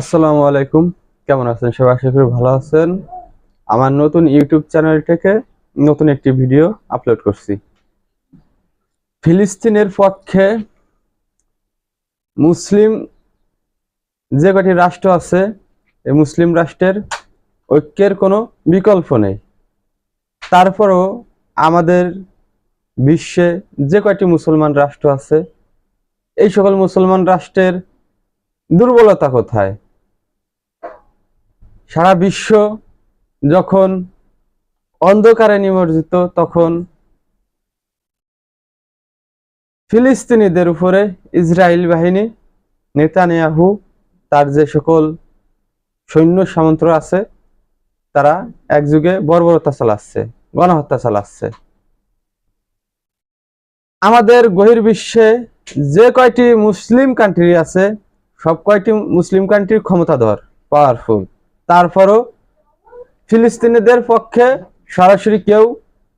আসসালামু আলাইকুম। কেমন আছেন সবাই? আশা করি ভালো আছেন। আমার নতুন ইউটিউব চ্যানেল থেকে নতুন একটি ভিডিও আপলোড করছি। ফিলিস্তিনের পক্ষে মুসলিম যে কটি রাষ্ট্র আছে, এই মুসলিম রাষ্ট্রের ঐক্যের কোনো বিকল্প নেই। তারপরও আমাদের বিশ্বে যে কয়টি মুসলমান রাষ্ট্র আছে, এই সকল মুসলমান রাষ্ট্রের দুর্বলতা কোথায়? সারা বিশ্ব যখন অন্ধকারে নিমজ্জিত, তখন ফিলিস্তিনিদের উপরে ইসরায়েল বাহিনী, নেতানিয়াহু, তার যে সকল সৈন্য সামন্ত আছে, তারা একযুগে বর্বরতা চালাচ্ছে, গণহত্যা চালাচ্ছে। আমাদের গহির বিশ্বে যে কয়টি মুসলিম কান্ট্রি আছে সব কয়টি মুসলিম কান্ট্রির ক্ষমতাধর? পাওয়ারফুল তারপরও ফিলিস্তিনিদের পক্ষে সরাসরি কেউ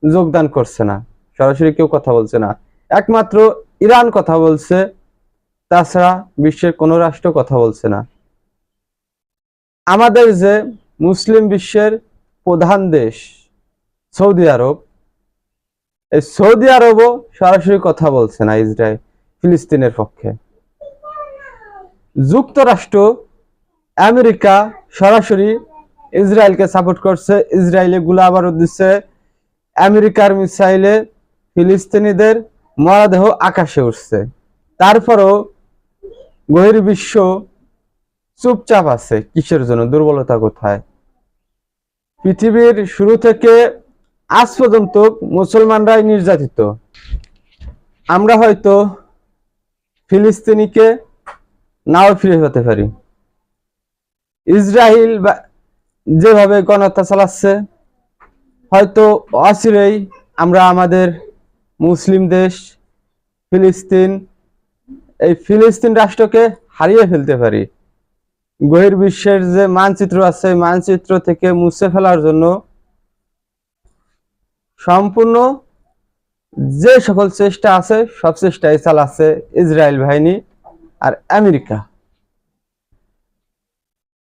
যোগদান করছে না। সরাসরি কেউ কথা বলছে না। একমাত্র ইরান কথা বলছে, তাছাড়া বিশ্বের কোনো রাষ্ট্র কথা বলছে না। আমাদের যে মুসলিম বিশ্বের প্রধান দেশ, সৌদি আরব, এই সৌদি আরবও সরাসরি কথা বলছে না ইসরায়েল ফিলিস্তিনের পক্ষে। যুক্তরাষ্ট্র, আমেরিকা সরাসরি ইসরায়েলকে সাপোর্ট করছে। ইসরায়েলে গুলাবারও দিচ্ছে। আমেরিকার মিসাইলে ফিলিস্তিনিদের মরাদেহ আকাশে উঠছে তারপরও বহির্বিশ্ব চুপচাপ আছে। কিসের জন্য? দুর্বলতা কোথায়? পৃথিবীর শুরু থেকে আজ পর্যন্ত মুসলমানরাই নির্যাতিত। আমরা হয়তো ফিলিস্তিনিকে নাও ফিরে হতে পারি। ইসরায়েল বা যেভাবে গণহত্যা চালাচ্ছে, হয়তো অচিরেই আমরা আমাদের মুসলিম দেশ ফিলিস্তিন, এই ফিলিস্তিন রাষ্ট্রকে হারিয়ে ফেলতে পারি। গহির বিশ্বের যে মানচিত্র আছে মানচিত্র থেকে মুছে ফেলার জন্য সম্পূর্ণ যে সকল চেষ্টা আছে, সব চেষ্টাই চালাচ্ছে ইসরায়েল বাহিনী। আর আমেরিকা।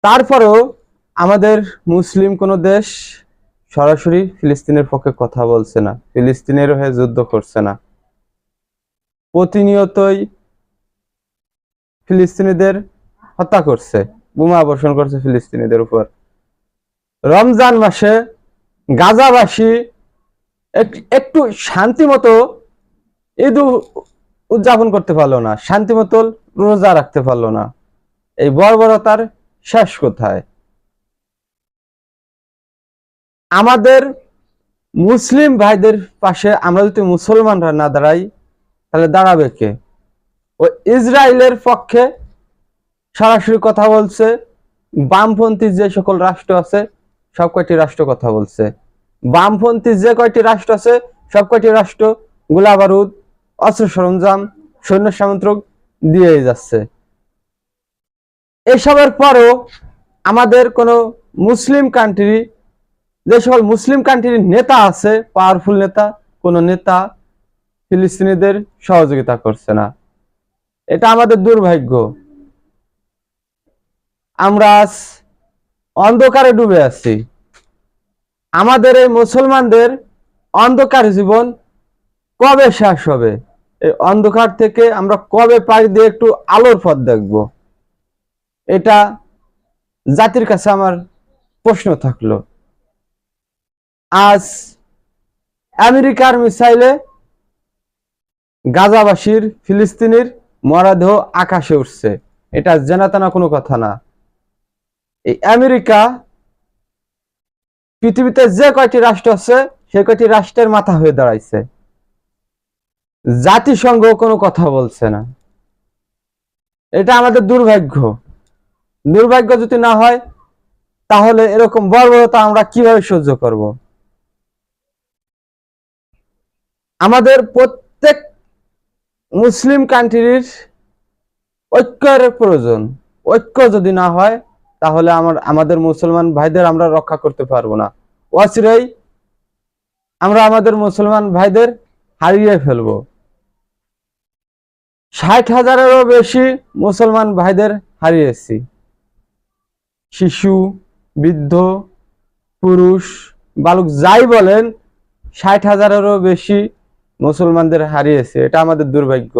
তারপরেও আমাদের মুসলিম কোনো দেশ সরাসরি ফিলিস্তিনের পক্ষে কথা বলছে না, ফিলিস্তিনের হয়ে যুদ্ধ করছে না। প্রতিনিয়তই ফিলিস্তিনিদের হত্যা করছে, বোমা বর্ষণ করছে ফিলিস্তিনিদের উপর। রমজান মাসে গাজাবাসী এক- একটু শান্তি মতো ঈদ উদযাপন করতে পারল না শান্তি মতো রোজা রাখতে পারল না। এই বর্বরতার শেষ কোথায়? আমাদের মুসলিম ভাইদের পাশে আমরা যদি মুসলমানরা না দাঁড়াই, তাহলে দাঁড়াবে কে? ও ইসরায়েলের পক্ষে সরাসরি কথা বলছে, বামপন্থী যে সকল রাষ্ট্র আছে, সব কয়টি রাষ্ট্র কথা বলছে। বামপন্থী যে কয়টি রাষ্ট্র আছে, সব কয়টি রাষ্ট্র গোলা বারুদ অস্ত্র সরঞ্জাম, সৈন্য সামন্ত্রক দিয়ে যাচ্ছে। এসবের পরেও আমাদের কোনো মুসলিম কান্ট্রি যে সকল মুসলিম কান্ট্রির নেতা আছে পাওয়ারফুল নেতা, কোন নেতা ফিলিস্তিনিদের সহযোগিতা করছে না। এটা আমাদের দুর্ভাগ্য। আমরা অন্ধকারে ডুবে আছি। আমাদের এই মুসলমানদের অন্ধকার জীবন কবে শেষ হবে? অন্ধকার থেকে আমরা কবে পাড়ি দিয়ে একটু আলোর পথ দেখব? এটা জাতির কাছে আমার প্রশ্ন থাকল। আজ আমেরিকার মিসাইলে গাজাবাসীর, ফিলিস্তিনির মরাদেহ আকাশে উঠছে। এটা জানাতানা কোনো কথা না। এই আমেরিকা পৃথিবীতে যে কয়টি রাষ্ট্র আছে, সে কয়টি রাষ্ট্রের মাথা হয়ে দাঁড়াইছে। জাতিসংঘ কোনো কথা বলছে না। এটা আমাদের দুর্ভাগ্য। দুর্ভাগ্য যদি না হয়, তাহলে এরকম বর্বরতা আমরা কীভাবে সহ্য করব? আমাদের প্রত্যেক মুসলিম কান্ট্রির ঐক্যের প্রয়োজন। ঐক্য যদি না হয়, তাহলে আমার, আমাদের মুসলমান ভাইদের আমরা রক্ষা করতে পারব না। অচিরেই আমরা আমাদের মুসলমান ভাইদের হারিয়ে ফেলব। ষাট হাজারেরও বেশি মুসলমান ভাইদের হারিয়েছি। শিশু, বৃদ্ধ, পুরুষ, বালক যাই বলেন, ষাট হাজারেরও বেশি মুসলমানদের হারিয়েছে। এটা আমাদের দুর্ভাগ্য।